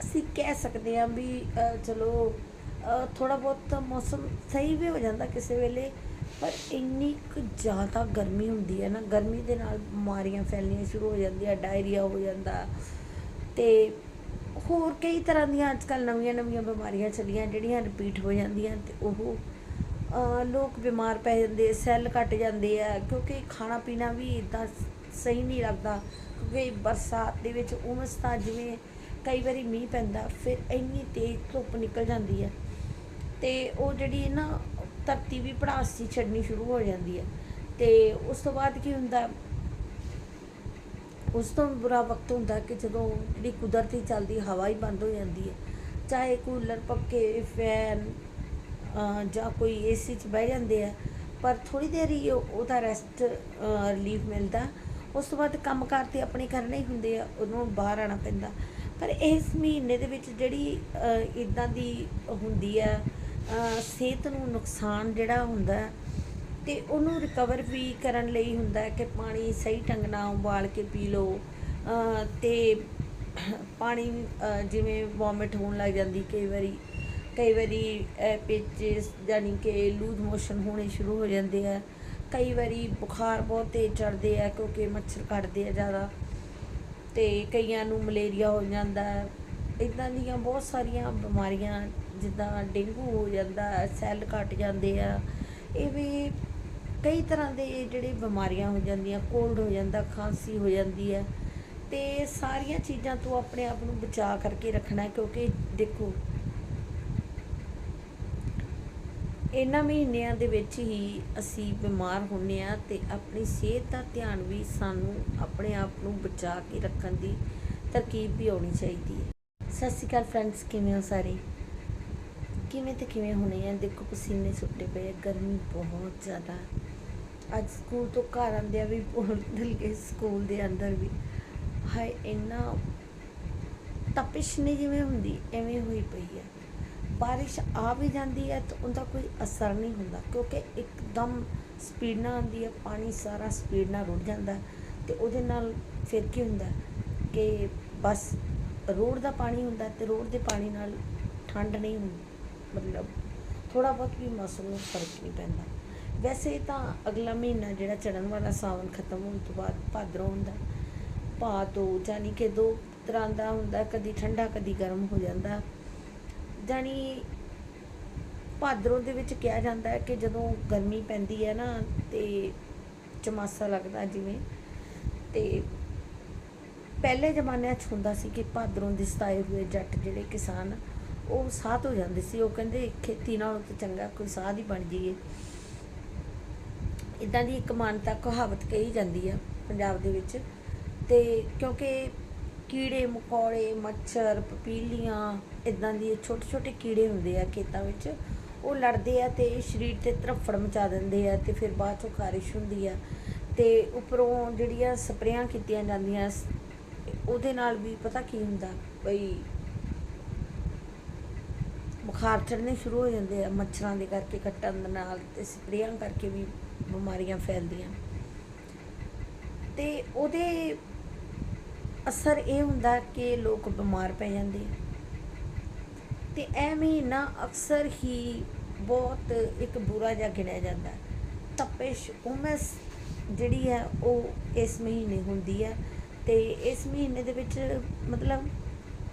ਅਸੀਂ ਕਹਿ ਸਕਦੇ ਹਾਂ ਵੀ ਚਲੋ ਥੋੜਾ ਬਹੁਤ ਮੌਸਮ ਸਹੀ ਵੀ ਹੋ ਜਾਂਦਾ ਕਿਸੇ ਵੇਲੇ, ਪਰ ਇੰਨੀ ਕੁ ਜ਼ਿਆਦਾ ਗਰਮੀ ਹੁੰਦੀ ਹੈ ਨਾ, ਗਰਮੀ ਦੇ ਨਾਲ ਬਿਮਾਰੀਆਂ ਫੈਲਣੀਆਂ ਸ਼ੁਰੂ ਹੋ ਜਾਂਦੀਆਂ, ਡਾਇਰੀਆ ਹੋ ਜਾਂਦਾ ਤੇ ਹੋਰ ਕਈ ਤਰ੍ਹਾਂ ਦੀਆਂ ਅੱਜ ਕੱਲ੍ਹ ਨਵੀਆਂ ਨਵੀਆਂ ਬਿਮਾਰੀਆਂ ਚੱਲੀਆਂ, ਜਿਹੜੀਆਂ ਰਿਪੀਟ ਹੋ ਜਾਂਦੀਆਂ ਤੇ ਉਹ ਲੋਕ ਬਿਮਾਰ ਪੈ ਜਾਂਦੇ ਸੈੱਲ ਘਟ ਜਾਂਦੇ ਆ, ਕਿਉਂਕਿ ਖਾਣਾ ਪੀਣਾ ਵੀ ਇਦਾਂ ਸਹੀ ਨਹੀਂ ਲੱਗਦਾ, ਕਿਉਂਕਿ ਬਰਸਾਤ ਦੇ ਵਿੱਚ ਉਮਸ ਤਾਂ ਜਿਵੇਂ ਕਈ ਵਾਰੀ ਮੀਂਹ ਪੈਂਦਾ, ਫਿਰ ਇੰਨੀ ਤੇਜ਼ ਧੁੱਪ ਨਿਕਲ ਜਾਂਦੀ ਹੈ ਤੇ ਉਹ ਜਿਹੜੀ ਨਾ ਧਰਤੀ ਵੀ ਭੜਾਸ ਜਿਹੀ ਛੱਡਣੀ ਸ਼ੁਰੂ ਹੋ ਜਾਂਦੀ ਹੈ ਤੇ ਉਸ ਤੋਂ ਬਾਅਦ ਕੀ ਹੁੰਦਾ, ਉਸ ਤੋਂ ਬੁਰਾ ਵਕਤ ਹੁੰਦਾ ਕਿ ਜਦੋਂ ਜਿਹੜੀ ਕੁਦਰਤੀ ਚੱਲਦੀ ਹਵਾ ਹੀ ਬੰਦ ਹੋ ਜਾਂਦੀ ਹੈ, ਚਾਹੇ ਕੂਲਰ ਪੱਕੇ ਫੈਨ ਜਾਂ ਕੋਈ ਏਸੀ 'ਚ ਬਹਿ ਜਾਂਦੇ ਆ, ਪਰ ਥੋੜੀ ਦੇਰ ਹੀ ਉਹਦਾ ਰੈਸਟ ਰਿਲੀਫ ਮਿਲਦਾ। ਉਸ ਤੋਂ ਬਾਅਦ ਕੰਮਕਾਰ ਤੇ ਆਪਣੇ ਕਰਨੇ ਹੀ ਹੁੰਦੇ ਆ, ਉਹਨੂੰ ਬਾਹਰ ਆਣਾ ਪੈਂਦਾ। ਪਰ ਇਸ ਮਹੀਨੇ ਦੇ ਵਿੱਚ ਜਿਹੜੀ ਇਦਾਂ ਦੀ ਹੁੰਦੀ ਆ ਸਿਹਤ ਨੂੰ ਨੁਕਸਾਨ ਜਿਹੜਾ ਹੁੰਦਾ ਹੈ, ਤੇ ਉਹਨੂੰ ਰਿਕਵਰ ਵੀ ਕਰਨ ਲਈ ਹੁੰਦਾ ਕਿ ਪਾਣੀ ਸਹੀ ਢੰਗ ਨਾਲ ਉਬਾਲ ਕੇ ਪੀ ਲਓ ਅਹ ਤੇ ਪਾਣੀ ਜਿਵੇਂ ਵੋਮਿਟ ਹੋਣ ਲੱਗ ਜਾਂਦੀ ਕਈ ਵਾਰੀ ਕਈ ਵਾਰੀ ਪੇਚਿਸ ਯਾਨੀ ਕਿ ਲੂਜ਼ ਮੋਸ਼ਨ ਹੋਣੇ ਸ਼ੁਰੂ ਹੋ ਜਾਂਦੇ ਆ ਕਈ ਵਾਰੀ ਬੁਖਾਰ ਬਹੁਤ ਤੇਜ਼ ਚੜਦੇ ਆ ਕਿਉਂਕਿ ਮੱਛਰ ਕੱਟਦੇ ਆ ਜ਼ਿਆਦਾ ਤੇ ਕਈਆਂ ਨੂੰ ਮਲੇਰੀਆ ਹੋ ਜਾਂਦਾ ਇਦਾਂ ਦੀਆਂ ਬਹੁਤ ਸਾਰੀਆਂ ਬਿਮਾਰੀਆਂ, ਜਿੱਦਾਂ ਡੇਂਗੂ ਹੋ ਜਾਂਦਾ, ਸੈੱਲ ਘਟ ਜਾਂਦੇ ਆ। ਇਹ ਵੀ ਕਈ ਤਰ੍ਹਾਂ ਦੇ ਜਿਹੜੇ ਬਿਮਾਰੀਆਂ ਹੋ ਜਾਂਦੀਆਂ, ਕੋਲਡ ਹੋ ਜਾਂਦਾ, ਖਾਂਸੀ ਹੋ ਜਾਂਦੀ ਹੈ। ਤੇ ਸਾਰੀਆਂ ਚੀਜ਼ਾਂ ਤੋਂ ਆਪਣੇ ਆਪ ਨੂੰ ਬਚਾ ਕਰਕੇ ਰੱਖਣਾ ਕਿਉਂਕਿ ਦੇਖੋ ਇਹਨਾਂ ਮਹੀਨਿਆਂ ਦੇ ਵਿੱਚ ਹੀ ਅਸੀਂ ਬਿਮਾਰ ਹੁੰਨੇ ਆ ਤੇ ਆਪਣੀ ਸਿਹਤ ਦਾ ਧਿਆਨ ਵੀ ਸਾਨੂੰ ਆਪਣੇ ਆਪ ਨੂੰ ਬਚਾ ਕੇ ਰੱਖਣ ਦੀ ਤਰਕੀਬ ਵੀ ਆਉਣੀ ਚਾਹੀਦੀ ਹੈ। ਸਤਿ ਸ਼੍ਰੀ ਅਕਾਲ ਫਰੈਂਡਸ ਕਿਵੇਂ ਹੋ ਸਾਰੇ? ਕਿਵੇਂ ਤੇ ਕਿਵੇਂ ਹੋਣੇ ਆ? ਦੇਖੋ ਪਸੀਨੇ ਸੁੱਟੇ ਪਏ ਆ, ਗਰਮੀ ਬਹੁਤ ਜ਼ਿਆਦਾ। ਅੱਜ ਸਕੂਲ ਤੋਂ ਘਰ ਆਉਂਦਿਆਂ ਵੀ ਬੋਲ ਗਏ ਸਕੂਲ ਦੇ ਅੰਦਰ ਵੀ। ਹਾਏ, ਇੰਨਾ ਤਪਿਸ਼ ਨਹੀਂ ਜਿਵੇਂ ਹੁੰਦੀ, ਐਵੇਂ ਹੋਈ ਪਈ ਆ। ਬਾਰਿਸ਼ ਆ ਵੀ ਜਾਂਦੀ ਹੈ ਤਾਂ ਉਹਦਾ ਕੋਈ ਅਸਰ ਨਹੀਂ ਹੁੰਦਾ ਕਿਉਂਕਿ ਇੱਕਦਮ ਸਪੀਡ ਨਾਲ ਆਉਂਦੀ ਹੈ, ਪਾਣੀ ਸਾਰਾ ਸਪੀਡ ਨਾਲ ਰੁੜ ਜਾਂਦਾ ਹੈ ਤੇ ਉਹਦੇ ਨਾਲ ਫਿਰ ਕੀ ਹੁੰਦਾ ਕਿ ਬਸ ਰੋਡ ਦਾ ਪਾਣੀ ਹੁੰਦਾ ਹੈ ਤੇ ਰੋਡ ਦੇ ਪਾਣੀ ਨਾਲ ਠੰਡ ਨਹੀਂ ਹੁੰਦੀ, ਮਤਲਬ ਥੋੜਾ ਬਹੁਤ ਵੀ ਮੌਸਮ ਨੂੰ ਫ਼ਰਕ ਨਹੀਂ ਪੈਂਦਾ। ਵੈਸੇ ਤਾਂ ਅਗਲਾ ਮਹੀਨਾ ਜਿਹੜਾ ਚੜਨ ਵਾਲਾ ਸਾਵਨ ਖਤਮ ਹੋਣ ਤੋਂ ਬਾਅਦ ਭਾਦਰੋਂ ਹੁੰਦਾ ਭਾਦੋ ਜਾਨੀ ਕਿ ਦੋ ਤਰ੍ਹਾਂ ਦਾ ਹੁੰਦਾ ਕਦੀ ਠੰਡਾ ਕਦੀ ਗਰਮ ਹੋ ਜਾਂਦਾ ਜਾਨੀ ਭਾਦਰੋਂ ਦੇ ਵਿੱਚ ਕਿਹਾ ਜਾਂਦਾ ਹੈ ਕਿ ਜਦੋਂ ਗਰਮੀ ਪੈਂਦੀ ਹੈ ਨਾ ਤੇ ਚਮਾਸਾ ਲੱਗਦਾ ਜਿਵੇਂ, ਤੇ ਪਹਿਲੇ ਜ਼ਮਾਨਿਆਂ 'ਚ ਹੁੰਦਾ ਸੀ ਕਿ ਭਾਦਰੋਂ ਦੇ ਸਤਾਏ ਹੋਏ ਜੱਟ ਜਿਹੜੇ ਕਿਸਾਨ, ਉਹ ਸਾਧ ਹੋ ਜਾਂਦੇ ਸੀ। ਉਹ ਕਹਿੰਦੇ ਖੇਤੀ ਨਾਲੋਂ ਤਾਂ ਚੰਗਾ ਕੋਈ ਸਾਧ ਹੀ ਬਣ ਜਾਈਏ। ਇਦਾਂ ਦੀ ਇੱਕ ਮਾਨਤਾ ਕਹਾਵਤ ਕਹੀ ਜਾਂਦੀ ਆ ਪੰਜਾਬ ਦੇ ਵਿੱਚ। ਤੇ ਕਿਉਂਕਿ ਕੀੜੇ, ਮਕੌੜੇ, ਮੱਛਰ, ਪਪੀਲੀਆਂ ਇਦਾਂ ਦੀ ਛੋਟੇ ਛੋਟੇ ਕੀੜੇ ਹੁੰਦੇ ਆ ਖੇਤਾਂ ਵਿੱਚ, ਉਹ ਲੜਦੇ ਆ ਤੇ ਸਰੀਰ ਤੇ ਤਰਫੜ ਮਚਾ ਦਿੰਦੇ ਆ ਤੇ ਫਿਰ ਬਾਅਦ ਚੋਂ ਖਾਰਿਸ਼ ਹੁੰਦੀ ਆ। ਤੇ ਉੱਪਰੋਂ ਜਿਹੜੀਆਂ ਸਪਰੇਆਂ ਕੀਤੀਆਂ ਜਾਂਦੀਆਂ ਸ- ਉਹਦੇ ਨਾਲ ਵੀ ਪਤਾ ਕੀ ਹੁੰਦਾ, ਬਈ ਬੁਖਾਰ ਚੜ੍ਹਨੇ ਸ਼ੁਰੂ ਹੋ ਜਾਂਦੇ ਆ, ਮੱਛਰਾਂ ਦੇ ਕਰਕੇ, ਕੱਟਣ ਦੇ ਨਾਲ ਤੇ ਸਪਰੇਆਂ ਕਰਕੇ ਵੀ ਬਿਮਾਰੀਆਂ ਫੈਲਦੀਆਂ। ਤੇ ਉਹਦੇ ਅਸਰ ਇਹ ਹੁੰਦਾ ਕਿ ਲੋਕ ਬਿਮਾਰ ਪੈ ਜਾਂਦੇ ਆ। ਤੇ ਇਹ ਮਹੀਨਾ ਅਕਸਰ ਹੀ ਬਹੁਤ ਇੱਕ ਬੁਰਾ ਜਿਹਾ ਗਿਣਿਆ ਜਾਂਦਾ ਹੈ। ਉਮਸ ਜਿਹੜੀ ਹੈ ਉਹ ਇਸ ਮਹੀਨੇ ਹੁੰਦੀ ਹੈ ਤੇ ਇਸ ਮਹੀਨੇ ਦੇ ਵਿੱਚ ਮਤਲਬ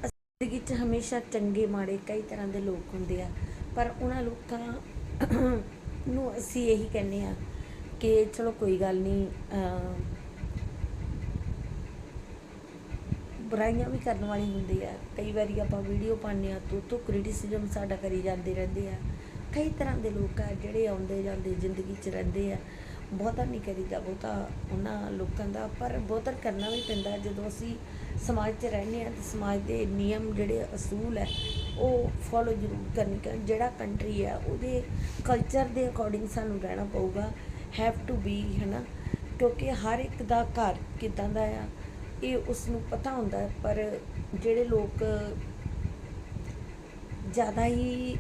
ਜ਼ਿੰਦਗੀ 'ਚ ਹਮੇਸ਼ਾ ਚੰਗੇ ਮਾੜੇ ਕਈ ਤਰ੍ਹਾਂ ਦੇ ਲੋਕ ਹੁੰਦੇ ਆ, ਪਰ ਉਹਨਾਂ ਲੋਕਾਂ ਨੂੰ ਅਸੀਂ ਇਹੀ ਕਹਿੰਦੇ ਆ ਕਿ ਚਲੋ ਕੋਈ ਗੱਲ ਨਹੀਂ ਬੁਰਾਈਆਂ ਵੀ ਕਰਨ ਵਾਲੀ ਹੁੰਦੀ ਆ। ਕਈ ਵਾਰੀ ਆਪਾਂ ਵੀਡੀਓ ਪਾਉਂਦੇ ਆ ਤੋ ਤੋ ਕ੍ਰਿਟਿਸਿਜ਼ਮ ਸਾਡਾ ਕਰੀ ਜਾਂਦੇ ਰਹਿੰਦੇ ਆ। ਕਈ ਤਰ੍ਹਾਂ ਦੇ ਲੋਕ ਆ ਜਿਹੜੇ ਆਉਂਦੇ ਜਾਂਦੇ ਜ਼ਿੰਦਗੀ 'ਚ ਰਹਿੰਦੇ ਆ। ਬਹੁਤਾ ਨਹੀਂ ਕਰੀਦਾ, ਬਹੁਤਾ ਉਹਨਾਂ ਲੋਕਾਂ ਦਾ, ਪਰ ਬਹੁਤਾ ਕਰਨਾ ਵੀ ਪੈਂਦਾ। ਜਦੋਂ ਅਸੀਂ ਸਮਾਜ 'ਚ ਰਹਿੰਦੇ ਆ ਤੇ ਸਮਾਜ ਦੇ ਨਿਯਮ ਜਿਹੜੇ ਅਸੂਲ ਹੈ, ਉਹ ਫੋਲੋ ਜ਼ਰੂਰ ਕਰਨੀ ਕਿ, ਜਿਹੜਾ ਕੰਟਰੀ ਹੈ, ਉਹਦੇ ਕਲਚਰ ਦੇ ਅਕੋਰਡਿੰਗ ਸਾਨੂੰ ਰਹਿਣਾ ਪਊਗਾ। ਹੈਵ ਟੂ ਬੀ ਹੈ ਨਾ ਕਿਉਂਕਿ ਹਰ ਇੱਕ ਦਾ ਘਰ ਕਿਦਾਂ ਦਾ ਆ ਇਹ ਉਸ ਨੂੰ ਪਤਾ ਹੁੰਦਾ ਪਰ ਜਿਹੜੇ ਲੋਕ ਜ਼ਿਆਦਾ ਹੀ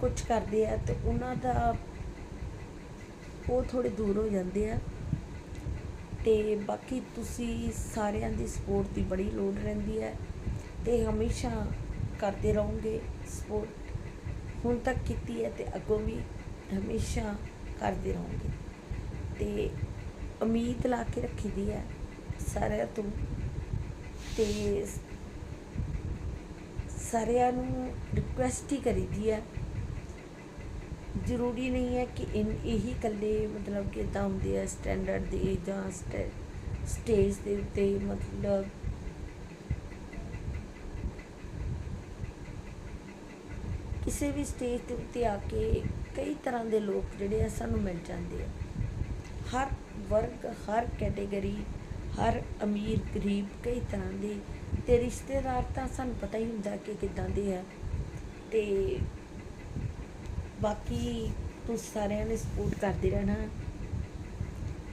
ਕੁਝ ਕਰਦੇ ਆ ਤੇ ਉਹਨਾਂ ਦਾ ਉਹ ਥੋੜੇ ਦੂਰ ਹੋ ਜਾਂਦੇ ਆ। ਤੇ ਬਾਕੀ ਤੁਸੀਂ ਸਾਰਿਆਂ ਦੀ ਸਪੋਰਟ ਦੀ ਬੜੀ ਲੋੜ ਰਹਿੰਦੀ ਹੈ ਤੇ ਹਮੇਸ਼ਾ ਕਰਦੇ ਰਹੋਗੇ ਸਪੋਰਟ ਹੁਣ ਤੱਕ ਕੀਤੀ ਹੈ ਤੇ ਅੱਗੋਂ ਵੀ ਹਮੇਸ਼ਾ ਕਰਦੇ ਰਹੋਗੇ। ਤੇ ਉਮੀਦ ਲਾ ਕੇ ਰੱਖੀ ਦੀ ਹੈ ਸਾਰਿਆਂ ਤੋਂ। ਤੇ ਸਾਰਿਆਂ ਨੂੰ ਰਿਕੁਐਸਟ ਹੀ ਕਰੀਦੀ ਹੈ ਜ਼ਰੂਰੀ ਨਹੀਂ ਹੈ ਕਿ ਇਨ, ਇਹੀ ਇਕੱਲੇ ਮਤਲਬ ਕਿ ਇਦਾਂ ਹੁੰਦੇ ਆ ਸਟੈਂਡਰਡ ਦੇ ਜਾਂ ਸਟੇਜ ਦੇ ਉੱਤੇ ਮਤਲਬ ਕਿਸੇ ਵੀ ਸਟੇਜ ਦੇ ਉੱਤੇ ਆ ਕੇ ਕਈ ਤਰ੍ਹਾਂ ਦੇ ਲੋਕ ਜਿਹੜੇ ਆ ਸਾਨੂੰ ਮਿਲ ਜਾਂਦੇ ਆ। ਹਰ ਵਰਗ, ਹਰ ਕੈਟੇਗਰੀ ਹਰ ਅਮੀਰ, ਗਰੀਬ ਕਈ ਤਰ੍ਹਾਂ ਦੇ ਤੇ ਰਿਸ਼ਤੇਦਾਰ ਤਾਂ ਸਾਨੂੰ ਪਤਾ ਹੀ ਹੁੰਦਾ ਕਿ ਕਿੱਦਾਂ ਦੇ ਆ। ਤੇ ਬਾਕੀ ਤੁਸੀਂ ਸਾਰਿਆਂ ਨੇ ਸਪੋਰਟ ਕਰਦੇ ਰਹਿਣਾ।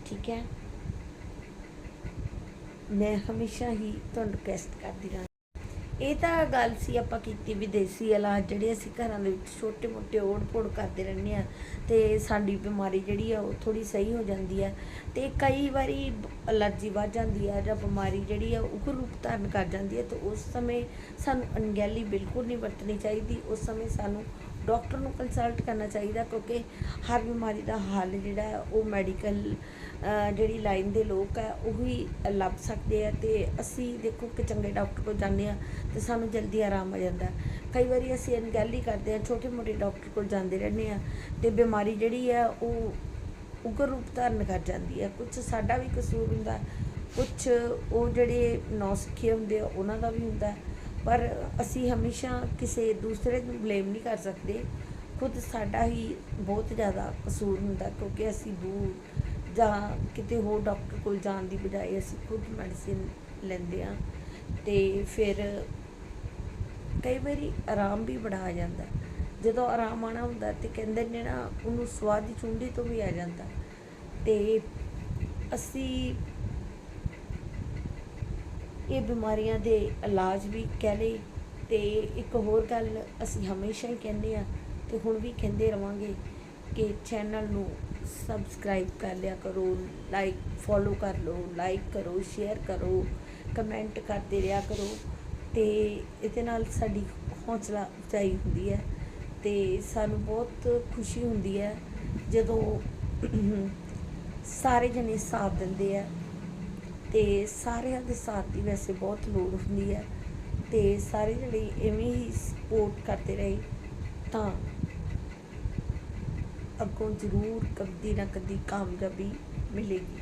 ਠੀਕ ਹੈ? ਮੈਂ ਹਮੇਸ਼ਾ ਹੀ ਤੁਹਾਨੂੰ ਰਿਕਵੈਸਟ ਕਰਦੀ ਰਹਾਂ ਇਹ ਤਾਂ ਗੱਲ ਸੀ ਆਪਾਂ ਕੀਤੀ ਵਿਦੇਸੀ ਇਲਾਜ ਜਿਹੜੇ ਅਸੀਂ ਘਰਾਂ ਦੇ ਵਿੱਚ ਛੋਟੇ ਮੋਟੇ ਓੜ ਪੋੜ ਕਰਦੇ ਰਹਿੰਦੇ ਆ ਤੇ ਸਾਡੀ ਬਿਮਾਰੀ ਜਿਹੜੀ ਆ ਉਹ ਥੋੜੀ ਸਹੀ ਹੋ ਜਾਂਦੀ ਹੈ ਤੇ ਕਈ ਵਾਰੀ ਅਲਰਜੀ ਵੱਧ ਜਾਂਦੀ ਹੈ ਜਾਂ ਬਿਮਾਰੀ ਜਿਹੜੀ ਆ ਉਹ ਰੂਪ ਧਾਰਨ ਕਰ ਜਾਂਦੀ ਹੈ ਤੇ ਉਸ ਸਮੇਂ ਸਾਨੂੰ ਅਣਗਹਿਲੀ ਬਿਲਕੁਲ ਨਹੀਂ ਵਰਤਣੀ ਚਾਹੀਦੀ, ਉਸ ਸਮੇਂ ਸਾਨੂੰ ਡਾਕਟਰ ਨੂੰ ਕੰਸਲਟ ਕਰਨਾ ਚਾਹੀਦਾ ਕਿਉਂਕਿ ਹਰ ਬਿਮਾਰੀ ਦਾ ਹੱਲ ਜਿਹੜਾ ਹੈ ਉਹ ਮੈਡੀਕਲ ਜਿਹੜੀ ਲਾਈਨ ਦੇ ਲੋਕ ਹੈ, ਉਹ ਹੀ ਲੱਭ ਸਕਦੇ ਆ ਤੇ ਅਸੀਂ ਦੇਖੋ ਕਿ ਚੰਗੇ ਡਾਕਟਰ ਕੋਲ ਜਾਂਦੇ ਆ ਤੇ ਸਾਨੂੰ ਜਲਦੀ ਆਰਾਮ ਆ ਜਾਂਦਾ ਕਈ ਵਾਰੀ ਅਸੀਂ ਅਣਗਹਿਲੀ ਕਰਦੇ ਆ ਛੋਟੇ ਮੋਟੇ ਡਾਕਟਰ ਕੋਲ ਜਾਂਦੇ ਰਹਿੰਦੇ ਆ ਤੇ ਬਿਮਾਰੀ ਜਿਹੜੀ ਹੈ ਉਹ ਉਗਰ ਰੂਪ ਧਾਰਨ ਕਰ ਜਾਂਦੀ ਹੈ। ਕੁਝ ਸਾਡਾ ਵੀ ਕਸੂਰ ਹੁੰਦਾ ਕੁਝ ਉਹ ਜਿਹੜੇ ਨੌਸਿੱਖੇ ਹੁੰਦੇ ਆ, ਉਹਨਾਂ ਦਾ ਵੀ ਹੁੰਦਾ ਹੈ। ਪਰ ਅਸੀਂ ਹਮੇਸ਼ਾ ਕਿਸੇ ਦੂਸਰੇ ਨੂੰ ਬਲੇਮ ਨਹੀਂ ਕਰ ਸਕਦੇ। ਖੁਦ ਸਾਡਾ ਹੀ ਬਹੁਤ ਜ਼ਿਆਦਾ ਕਸੂਰ ਹੁੰਦਾ ਕਿਉਂਕਿ ਅਸੀਂ ਦੂਰ ਜਾਂ ਕਿਤੇ ਹੋਰ ਡਾਕਟਰ ਕੋਲ ਜਾਣ ਦੀ ਬਜਾਏ ਅਸੀਂ ਖੁਦ ਮੈਡੀਸਿਨ ਲੈਂਦੇ ਆ ਤੇ ਫਿਰ ਕਈ ਵਾਰੀ ਆਰਾਮ ਵੀ ਬੜਾ ਆ ਜਾਂਦਾ। ਜਦੋਂ ਆਰਾਮ ਆਣਾ ਹੁੰਦਾ ਤੇ ਕਹਿੰਦੇ ਨੇ ਨਾ ਉਹਨੂੰ ਸਵਾਦ ਦੀ ਚੁੰਡੀ ਤੋਂ ਵੀ ਆ ਜਾਂਦਾ। ਤੇ ਅਸੀਂ ਇਹ ਬਿਮਾਰੀਆਂ ਦੇ ਇਲਾਜ ਵੀ ਕਹਿ ਲਈ ਤੇ ਇੱਕ ਹੋਰ ਗੱਲ ਅਸੀਂ ਹਮੇਸ਼ਾ ਹੀ ਕਹਿੰਦੇ ਆ ਤੇ ਹੁਣ ਵੀ ਕਹਿੰਦੇ ਰਵਾਂਗੇ ਕਿ ਚੈਨਲ ਨੂੰ ਸਬਸਕ੍ਰਾਈਬ ਕਰ ਲਿਆ ਕਰੋ ਲਾਈਕ ਫੋਲੋ ਕਰ ਲਓ ਲਾਈਕ ਕਰੋ ਸ਼ੇਅਰ ਕਰੋ ਕਮੈਂਟ ਕਰਦੇ ਰਿਹਾ ਕਰੋ ਤੇ ਇਹਦੇ ਨਾਲ ਸਾਡੀ ਹੌਸਲਾ ਉਚਾਈ ਹੁੰਦੀ ਹੈ ਤੇ ਸਾਨੂੰ ਬਹੁਤ ਖੁਸ਼ੀ ਹੁੰਦੀ ਹੈ ਜਦੋਂ ਸਾਰੇ ਜਣੇ ਸਾਥ ਦਿੰਦੇ ਆ। ਤੇ ਸਾਰਿਆਂ ਦੇ ਸਾਥ ਦੀ ਵੈਸੇ ਬਹੁਤ ਲੋੜ ਹੁੰਦੀ ਹੈ ਤੇ ਸਾਰੇ ਜਿਹੜੇ ਐਵੇਂ ਹੀ ਸਪੋਰਟ ਕਰਦੇ ਰਹੇ ਤਾਂ ਅੱਗੋਂ ਜ਼ਰੂਰ ਕਦੀ ਨਾ ਕਦੀ ਕਾਮਯਾਬੀ ਮਿਲੇਗੀ।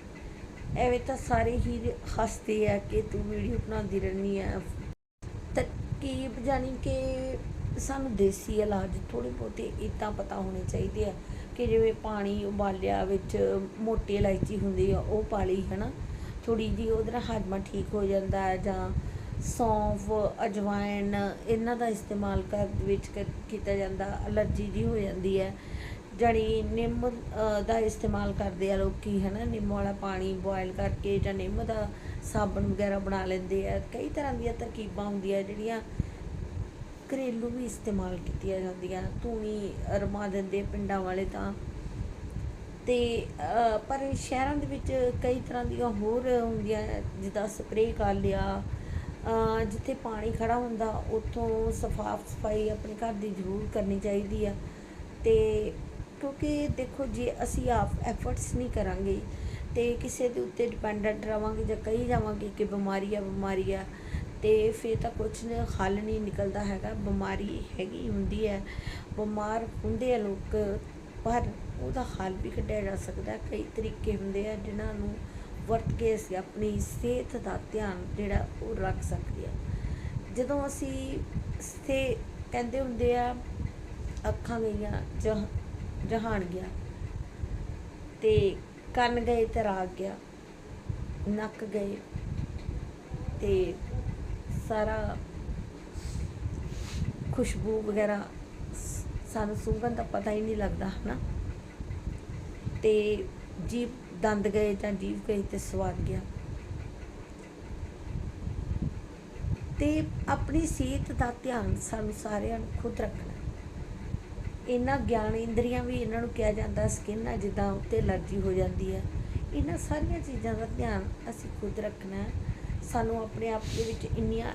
ਐਵੇਂ ਤਾਂ ਸਾਰੇ ਹੀ ਹੱਸਦੇ ਆ ਕਿ ਤੂੰ ਵੀਡੀਓ ਬਣਾਉਂਦੀ ਰਹਿੰਦੀ ਆ। ਤਰਕੀਬ ਜਾਨੀ ਕਿ ਸਾਨੂੰ ਦੇਸੀ ਇਲਾਜ ਥੋੜੇ ਬਹੁਤੇ ਇਦਾਂ ਪਤਾ ਹੋਣੇ ਚਾਹੀਦੇ ਆ ਕਿ ਜਿਵੇਂ ਪਾਣੀ ਉਬਾਲਿਆ ਵਿੱਚ ਮੋਟੀ ਇਲਾਇਚੀ ਹੁੰਦੀ ਆ, ਉਹ ਪਾ ਲਈ, ਹਨਾ? ਥੋੜੀ ਜੀ ਉਹਦੇ ਨਾਲ ਹਾਜ਼ਮਾ ਠੀਕ ਹੋ ਜਾਂਦਾ ਹੈ ਜਾਂ ਸੌਂਫ, ਅਜਵਾਇਣ ਇਹਨਾਂ ਦਾ ਇਸਤੇਮਾਲ ਘਰ ਵਿੱਚ ਕੀਤਾ ਜਾਂਦਾ, ਅਲਰਜੀ ਜੀ ਹੋ ਜਾਂਦੀ ਹੈ। ਜਣੀ ਨਿੰਮ ਦਾ ਇਸਤੇਮਾਲ ਕਰਦੇ ਆ ਲੋਕੀ, ਹਨਾ, ਨਿੰਮ ਵਾਲਾ ਪਾਣੀ ਬੋਇਲ ਕਰਕੇ ਜਾਂ ਨਿੰਮ ਦਾ ਸਾਬਣ ਵਗੈਰਾ ਬਣਾ ਲੈਂਦੇ ਆ। ਕਈ ਤਰ੍ਹਾਂ ਦੀਆਂ ਤਰਕੀਬਾਂ ਹੁੰਦੀਆਂ ਜਿਹੜੀਆਂ ਘਰੇਲੂ ਵੀ ਇਸਤੇਮਾਲ ਕੀਤੀਆਂ ਜਾਂਦੀਆਂ। ਧੂਣੀ ਰਮਾ ਦਿੰਦੇ ਪਿੰਡਾਂ ਵਾਲੇ ਤਾਂ। ਤੇ ਪਰ ਸ਼ਹਿਰਾਂ ਦੇ ਵਿੱਚ ਕਈ ਤਰ੍ਹਾਂ ਦੀਆਂ ਹੋਰ ਹੁੰਦੀਆਂ, ਜਿੱਦਾਂ ਸਪਰੇਅ ਕਰ ਲਿਆ ਜਿੱਥੇ ਪਾਣੀ ਖੜਾ ਹੁੰਦਾ, ਉੱਥੋਂ ਸਫਾਫ ਸਫ਼ਾਈ ਆਪਣੇ ਘਰ ਦੀ ਜ਼ਰੂਰ ਕਰਨੀ ਚਾਹੀਦੀ ਆ। ਤੇ ਕਿਉਂਕਿ ਦੇਖੋ, ਜੇ ਅਸੀਂ ਆਪ ਐਫਰਟਸ ਨਹੀਂ ਕਰਾਂਗੇ, ਤੇ ਕਿਸੇ ਦੇ ਉੱਤੇ ਡਿਪੈਂਡੈਂਟ ਰਵਾਂਗੇ ਜਾਂ ਕਹੀ ਜਾਵਾਂਗੇ ਕਿ ਬਿਮਾਰੀ ਆ ਬਿਮਾਰੀ ਆ, ਤੇ ਫਿਰ ਤਾਂ ਕੁਝ ਹੱਲ ਨਹੀਂ ਨਿਕਲਦਾ ਹੈਗਾ। ਬਿਮਾਰੀ ਹੈਗੀ ਹੁੰਦੀ ਹੈ। ਬਿਮਾਰ ਹੁੰਦੇ ਆ ਲੋਕ ਪਰ ਉਹਦਾ ਹੱਲ ਵੀ ਕੱਢਿਆ ਜਾ ਸਕਦਾ। ਕਈ ਤਰੀਕੇ ਹੁੰਦੇ ਆ ਜਿਨ੍ਹਾਂ ਨੂੰ ਵਰਤ ਕੇ ਅਸੀਂ ਆਪਣੀ ਸਿਹਤ ਦਾ ਧਿਆਨ ਜਿਹੜਾ ਉਹ ਰੱਖ ਸਕਦੇ ਆ। ਜਦੋਂ ਅਸੀਂ ਸੇ ਕਹਿੰਦੇ ਹੁੰਦੇ ਆ, ਅੱਖਾਂ ਗਈਆਂ ਜਹਾਨ ਗਿਆ, ਤੇ ਕੰਨ ਗਏ ਤੇ ਰਾਗ ਗਿਆ, ਨੱਕ ਗਏ, ਤੇ ਸਾਰਾ ਖੁਸ਼ਬੂ ਵਗੈਰਾ ਸਾਨੂੰ ਸੁੰਘਣ ਦਾ ਪਤਾ ਹੀ ਨਹੀਂ ਲੱਗਦਾ, ਹਨਾ? ਤੇ ਜੀਭ ਦੰਦ ਗਏ ਜਾਂ ਜੀਭ ਗਈ ਤੇ ਸਵਾਦ ਗਿਆ। ਤੇ ਆਪਣੀ ਸਿਹਤ ਦਾ ਧਿਆਨ ਸਾਨੂੰ ਸਾਰਿਆਂ ਨੂੰ ਖੁਦ ਰੱਖਣਾ। ਇਹਨਾਂ ਗਿਆਨ ਇੰਦਰੀਆਂ ਵੀ ਇਹਨਾਂ ਨੂੰ ਕਿਹਾ ਜਾਂਦਾ, ਸਕਿਨ ਆ ਜਿੱਦਾਂ ਉੱਤੇ ਅਲਰਜੀ ਹੋ ਜਾਂਦੀ ਹੈ। ਇਹਨਾਂ ਸਾਰੀਆਂ ਚੀਜ਼ਾਂ ਦਾ ਧਿਆਨ ਅਸੀਂ ਖੁਦ ਰੱਖਣਾ ਸਾਨੂੰ ਆਪਣੇ ਆਪ ਦੇ ਵਿੱਚ ਇੰਨੀਆਂ